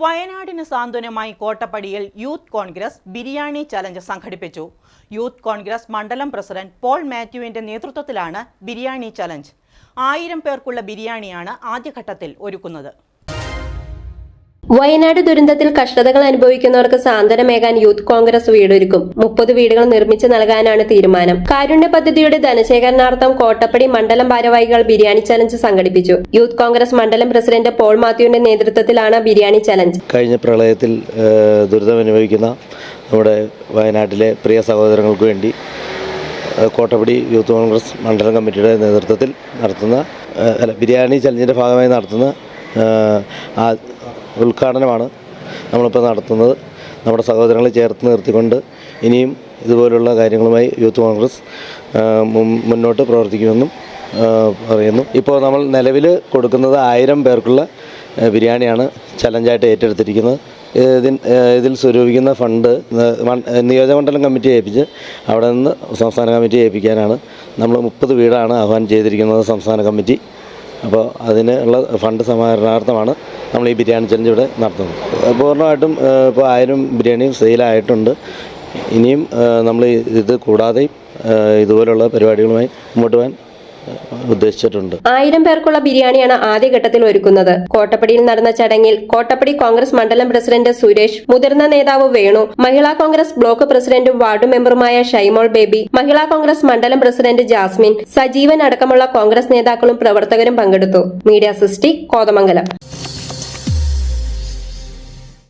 വയനാടിന് സാന്ത്വനമായി കോട്ടപ്പടിയിൽ യൂത്ത് കോൺഗ്രസ് ബിരിയാണി ചലഞ്ച് സംഘടിപ്പിച്ചു. യൂത്ത് കോൺഗ്രസ് മണ്ഡലം പ്രസിഡന്റ് പോൾ മാത്യുവിന്റെ നേതൃത്വത്തിലാണ് ബിരിയാണി ചലഞ്ച്. ആയിരം പേർക്കുള്ള ബിരിയാണിയാണ് ആദ്യഘട്ടത്തിൽ ഒരുക്കുന്നത്. വയനാട് ദുരന്തത്തിൽ കഷ്ടതകൾ അനുഭവിക്കുന്നവർക്ക് സാന്ത്വനമേകാൻ യൂത്ത് കോൺഗ്രസ് വീടൊരുക്കും. മുപ്പത് വീടുകൾ നിർമ്മിച്ചു നൽകാനാണ് തീരുമാനം. കാരുണ്യ പദ്ധതിയുടെ ധനശേഖരണാർത്ഥം കോട്ടപ്പടി മണ്ഡലം ഭാരവാഹികൾ ബിരിയാണി ചലഞ്ച് സംഘടിപ്പിച്ചു. യൂത്ത് കോൺഗ്രസ് മണ്ഡലം പ്രസിഡന്റ് പോൾ മാത്യുവിന്റെ നേതൃത്വത്തിലാണ് ബിരിയാണി ചലഞ്ച്. കഴിഞ്ഞ പ്രളയത്തിൽ ദുരിതം ദുരിതമനുഭവിക്കുന്ന നമ്മുടെ വയനാട്ടിലെ പ്രിയ സഹോദരങ്ങൾക്ക് വേണ്ടി കോട്ടപ്പടി യൂത്ത് കോൺഗ്രസ് മണ്ഡലം കമ്മിറ്റിയുടെ നേതൃത്വത്തിൽ നടത്തുന്ന ബിരിയാണി ചലഞ്ചിന്റെ ഭാഗമായി നടത്തുന്ന ഉദ്ഘാടനമാണ് നമ്മളിപ്പോൾ നടത്തുന്നത്. നമ്മുടെ സഹോദരങ്ങളെ ചേർത്ത് നിർത്തിക്കൊണ്ട് ഇനിയും ഇതുപോലുള്ള കാര്യങ്ങളുമായി യൂത്ത് കോൺഗ്രസ് മുന്നോട്ട് പ്രവർത്തിക്കുമെന്നും പറയുന്നു. ഇപ്പോൾ നമ്മൾ നിലവിൽ കൊടുക്കുന്നത് ആയിരം പേർക്കുള്ള ബിരിയാണിയാണ് ചലഞ്ചായിട്ട് ഏറ്റെടുത്തിരിക്കുന്നത്. ഇതിൽ ഇതിൽ സ്വരൂപിക്കുന്ന ഫണ്ട് നിയോജകമണ്ഡലം കമ്മിറ്റി ഏൽപ്പിച്ച് അവിടെ നിന്ന് സംസ്ഥാന കമ്മിറ്റി ഏൽപ്പിക്കാനാണ്. നമ്മൾ മുപ്പത് വീടാണ് ആഹ്വാനം ചെയ്തിരിക്കുന്നത് സംസ്ഥാന കമ്മിറ്റി. അപ്പോൾ അതിന് ഉള്ള ഫണ്ട് സമാഹരണാർത്ഥമാണ് നമ്മൾ ഈ ബിരിയാണി ചലഞ്ച് ഇവിടെ നടത്തുന്നത്. പൂർണമായിട്ടും ഇപ്പോൾ ആയിരം ബിരിയാണി സെയിലായിട്ടുണ്ട് ഇനിയും നമ്മൾ ഇത് കൂടാതെയും ഇതുപോലുള്ള പരിപാടികളുമായി മുമ്പോട്ട് പോകാൻ ഉദ്ദേശിച്ചിട്ടുണ്ട്. ആയിരം പേർക്കുള്ള ബിരിയാണിയാണ് ആദ്യഘട്ടത്തിൽ ഒരുക്കുന്നത്. കോട്ടപ്പടിയിൽ നടന്ന ചടങ്ങിൽ കോട്ടപ്പടി കോൺഗ്രസ് മണ്ഡലം പ്രസിഡന്റ് സുരേഷ് മുതിർന്ന നേതാവ് വേണു മഹിളാ കോൺഗ്രസ് ബ്ലോക്ക് പ്രസിഡന്റും വാർഡ് മെമ്പറുമായ ഷൈമോൾ ബേബി മഹിളാ കോൺഗ്രസ് മണ്ഡലം പ്രസിഡന്റ് ജാസ്മിൻ സജീവൻ അടക്കമുള്ള കോൺഗ്രസ് നേതാക്കളും പ്രവർത്തകരും പങ്കെടുത്തു. Media city Kothamangalam.